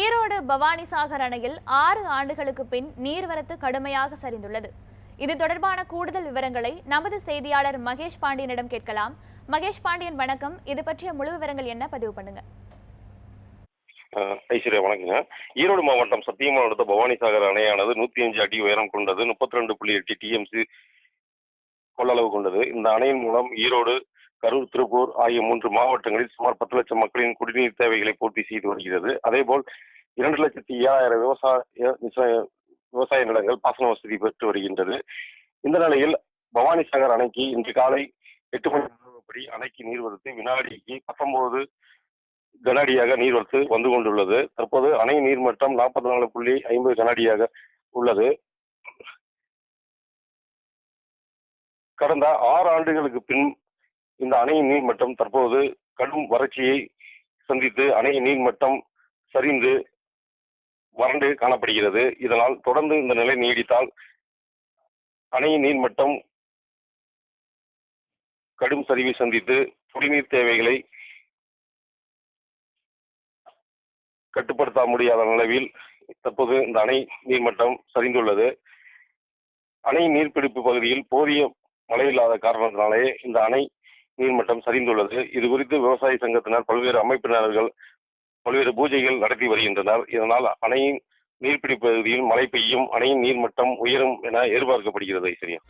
ஈரோடு பவானிசாகர் அணையில் ஆறு ஆண்டுகளுக்கு பின் நீர்வரத்து கடுமையாக சரிந்துள்ளது. இது தொடர்பான கூடுதல் விவரங்களை நமது செய்தியாளர் மகேஷ் பாண்டியனிடம் கேட்கலாம். மகேஷ் பாண்டியன் வணக்கம். இது பற்றிய முழு விவரங்கள் என்ன? பதிவு பண்ணுங்க. ஐஸ்வர்யா வணக்கங்க. ஈரோடு மாவட்டம் சத்தியமான அடுத்த பவானிசாகர் அணையானது நூத்தி அஞ்சு அடி உயரம் கொண்டது முப்பத்தி ரெண்டு புள்ளி எட்டு டிஎம்சி கொள்ளளவு கொண்டது. இந்த அணையின் மூலம் ஈரோடு கரூர் திருப்பூர் ஆகிய மூன்று மாவட்டங்களில் சுமார் பத்து லட்சம் மக்களின் குடிநீர் தேவைகளை பூர்த்தி செய்து வருகிறது. அதேபோல் இரண்டு லட்சத்தி ஏழாயிரம் விவசாய விவசாய- நிலங்கள் பாசன வசதி பெற்று வருகின்றது. இந்த நிலையில் பவானிசாகர் அணைக்கு இன்று காலை எட்டு மணி நிலவரப்படி அணைக்கு நீர்வரத்து வினாடிக்கு பத்தொன்பது கனஅடியாக நீர்வரத்து வந்து கொண்டுள்ளது. தற்போது அணை நீர்மட்டம் நாற்பத்தி நாலு புள்ளி ஐம்பது கனஅடியாக உள்ளது. கடந்த ஆறு ஆண்டுகளுக்கு பின் இந்த அணையின் நீர்மட்டம் தற்போது கடும் வறட்சியை சந்தித்து அணையின் நீர்மட்டம் சரிந்து வறண்டு காணப்படுகிறது. இதனால் தொடர்ந்து இந்த நிலை நீடித்தால் அணையின் நீர்மட்டம் கடும் சரிவை சந்தித்து குடிநீர் தேவைகளை கட்டுப்படுத்த முடியாத நிலவில் தற்போது இந்த அணை நீர்மட்டம் சரிந்துள்ளது. அணை நீர்பிடிப்பு பகுதியில் போதிய மழை இல்லாத காரணத்தினாலே இந்த அணை நீர்மட்டம் சரிந்துள்ளது. இது குறித்து விவசாய சங்கத்தினர் பல்வேறு அமைப்பினர்கள் பல்வேறு பூஜைகள் நடத்தி வருகின்றனர். இதனால் அணையின் நீர்பிடிப்பு பகுதியில் மழை பெய்யும் அணையின் நீர்மட்டம் உயரும் என எதிர்பார்க்கப்படுகிறது ஐஸ்வர்யா.